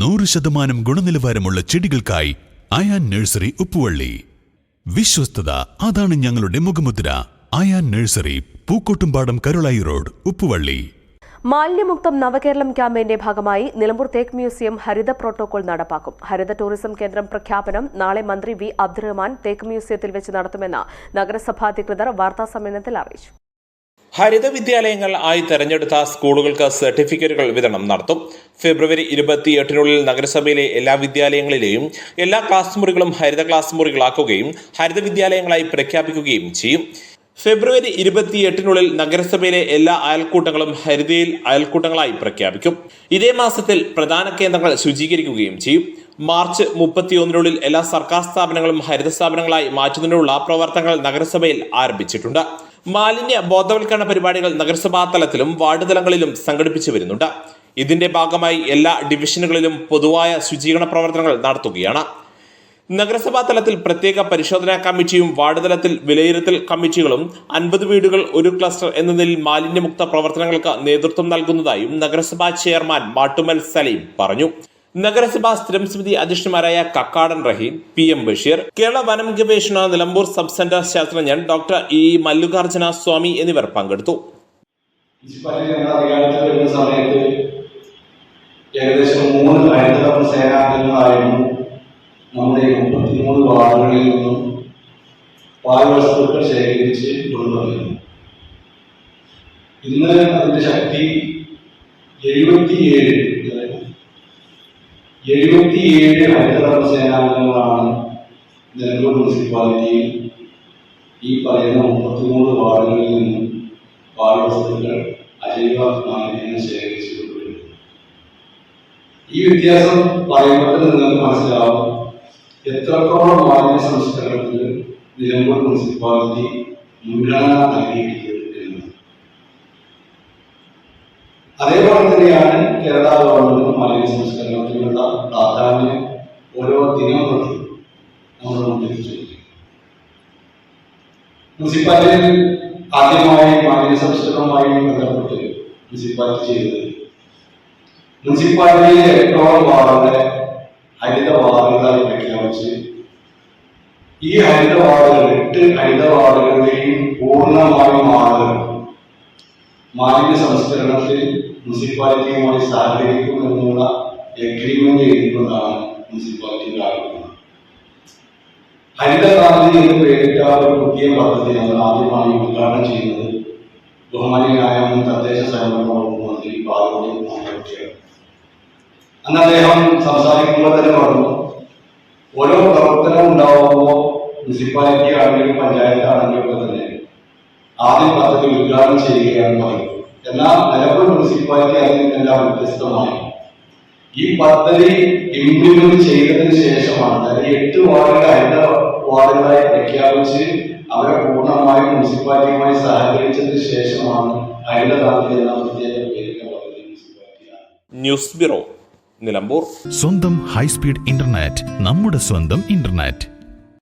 നൂറ് ശതമാനം ഗുണനിലവാരമുള്ള ചെടികൾക്കായി അയാൻ നഴ്സറി ഉപ്പുവള്ളി. വിശ്വസ്തത അതാണ് ഞങ്ങളുടെ മുഖമുദ്ര. Ayan nursery Pookkottumpadam Karulayi road Uppuvally. മാലിന്യമുക്തം നവകേരളം ക്യാമ്പയിന്റെ ഭാഗമായി നിലമ്പൂർ തേക്ക് മ്യൂസിയം ഹരിത പ്രോട്ടോകോൾ നടപ്പാക്കും. ഹരിത ടൂറിസം കേന്ദ്രം പ്രഖ്യാപനം നാളെ മന്ത്രി വി അബ്ദുറഹ്മാൻ തേക്ക് മ്യൂസിയത്തിൽ വെച്ച് നടത്തുമെന്ന് നഗരസഭാ അധികൃതർ വാർത്താസമ്മേളനത്തിൽ അറിയിച്ചു. ഹരിത വിദ്യാലയങ്ങൾ ആയി തെരഞ്ഞെടുത്ത സ്കൂളുകൾക്ക് സർട്ടിഫിക്കറ്റുകൾ വിതരണം നടത്തും. ഫെബ്രുവരി ഇരുപത്തിയെട്ടിനുള്ളിൽ നഗരസഭയിലെ എല്ലാ വിദ്യാലയങ്ങളിലെയും എല്ലാ ക്ലാസ് മുറികളും ഹരിത ക്ലാസ് മുറികളാക്കുകയും ഹരിത വിദ്യാലയങ്ങളായി പ്രഖ്യാപിക്കുകയും ചെയ്യും. ഫെബ്രുവരി ഇരുപത്തിയെട്ടിനുള്ളിൽ നഗരസഭയിലെ എല്ലാ അയൽക്കൂട്ടങ്ങളും ഹരിതയിൽ അയൽക്കൂട്ടങ്ങളായി പ്രഖ്യാപിക്കും. ഇതേ മാസത്തിൽ പ്രധാന കേന്ദ്രങ്ങൾ ശുചീകരിക്കുകയും ചെയ്യും. മാർച്ച് മുപ്പത്തിയൊന്നിനുള്ളിൽ എല്ലാ സർക്കാർ സ്ഥാപനങ്ങളും ഹരിത സ്ഥാപനങ്ങളായി മാറ്റുന്നതിനുള്ള പ്രവർത്തനങ്ങൾ നഗരസഭയിൽ ആരംഭിച്ചിട്ടുണ്ട്. മാലിന്യ ബോധവൽക്കരണ പരിപാടികൾ നഗരസഭാ തലത്തിലും വാർഡ് തലങ്ങളിലും സംഘടിപ്പിച്ചു വരുന്നുണ്ട്. ഇതിന്റെ ഭാഗമായി എല്ലാ ഡിവിഷനുകളിലും പൊതുവായ ശുചീകരണ പ്രവർത്തനങ്ങൾ നടത്തുകയാണ്. നഗരസഭാ തലത്തിൽ പ്രത്യേക പരിശോധനാ കമ്മിറ്റിയും വാർഡ് തലത്തിൽ വിലയിരുത്തൽ കമ്മിറ്റികളും അൻപത് വീടുകൾ ഒരു ക്ലസ്റ്റർ എന്ന നിലയിൽ മാലിന്യമുക്ത പ്രവർത്തനങ്ങൾക്ക് നേതൃത്വം നൽകുന്നതായും നഗരസഭാ ചെയർമാൻ മാട്ടുമൽ സലീം പറഞ്ഞു. നഗരസഭാ സ്ഥിരം സമിതി അധ്യക്ഷന്മാരായ കക്കാടൻ റഹീം പി എം ബഷീർ കേരള വനം ഗവേഷണ നിലമ്പൂർ സബ് സെന്റർ ശാസ്ത്രജ്ഞൻ ഡോക്ടർ ഇ മല്ലുകാർജുന സ്വാമി എന്നിവർ പങ്കെടുത്തു. ഏകദേശം മൂന്ന് നിന്നും ഇന്ന് അതിന്റെ ശക്തി എഴുപത്തിയേഴ് എഴുപത്തിയേഴ് ഹരിതകർമ്മ സേനാംഗങ്ങളാണ് നെല്ലൂർ മുനിസിപ്പാലിറ്റിയിൽ ഈ പറയുന്ന മുപ്പത്തിമൂന്ന് വാർഡുകളിൽ നിന്നും പാഠവസ്തുക്കൾ അജൈവ മാലിന്യങ്ങൾ ശേഖരിച്ചിട്ടുണ്ട് ഈ വ്യത്യാസം പറയുമ്പോൾ നിങ്ങൾക്ക് മനസ്സിലാവും. എത്രത്തോളം മാലിന്യ സംസ്കരണത്തിന് നിലമ്പൂർ മുനിസിപ്പാലിറ്റി മുൻഗണന നൽകിയിട്ടുണ്ട് എന്ന് അതേപോലെ തന്നെയാണ് കേരള മുനിസിപ്പാലിറ്റിയിൽ ആദ്യമായി മാലിന്യ സംസ്കരണവുമായി ബന്ധപ്പെട്ട് മുനിസിപ്പാലിറ്റി ചെയ്തത്. മുനിസിപ്പാലിറ്റിയിലെ എട്ടോളം വാർഡുകളെ ഹരിത വാർഡുകളായി പ്രഖ്യാപിച്ച് ഈ ഹരിത വാർഡുകൾ എട്ട് ഹരിത വാർഡുകളുടെയും പൂർണമായും ആളുകൾ മാലിന്യ സംസ്കരണത്തിൽ മുനിസിപ്പാലിറ്റിയുമായി സഹകരിക്കുമെന്നുള്ള എഗ്രിമെന്റ് എഴുതുന്നതാണ് മുനിസിപ്പാലിറ്റി ആരംഭിക്കുന്നത് ഹരിതക്രാന്തി എന്ന് പേരിട്ട ഒരു പുതിയ പദ്ധതിയാണ് ആദ്യമായി ഉദ്ഘാടനം ചെയ്യുന്നത് ബഹുമാനിയായ മുൻ തദ്ദേശ സ്വയംഭരണ വകുപ്പ് മന്ത്രി പാലോടി മുഖർജിയാണ് അന്ന് അദ്ദേഹം സംസാരിക്കുമ്പോൾ തന്നെ പറഞ്ഞു ഓരോ പ്രവർത്തനം ഉണ്ടാവുമ്പോൾ മുനിസിപ്പാലിറ്റി ആണെങ്കിലും പഞ്ചായത്ത് ആണെങ്കിലും ഒക്കെ തന്നെ ആദ്യം പദ്ധതി ഉദ്ഘാടനം ചെയ്യുകയാണ് പറയുന്നത് എന്നാൽ നിലമ്പൂർ മുനിസിപ്പാലിറ്റി അതിൽ നിന്നെല്ലാം വ്യത്യസ്തമായി ഈ പദ്ധതി ഇംപ്ലിമെന്റ് ചെയ്തതിന് ശേഷമാണ്. അല്ലെങ്കിൽ എട്ട് വാർഡുകൾ ഹരിത വാർഡുകളായി പ്രഖ്യാപിച്ച് അവരെ പൂർണമായും മുനിസിപ്പാലിറ്റിയുമായി സഹകരിച്ചതിന് ശേഷമാണ് ഹരിതകാന്തി എന്ന പ്രത്യേക പേരിന്റെ പദ്ധതി ന്യൂസ് ബ്യൂറോ നിലമ്പൂർ. സ്വന്തം ഹൈസ്പീഡ് ഇന്റർനെറ്റ് നമ്മുടെ സ്വന്തം ഇന്റർനെറ്റ്.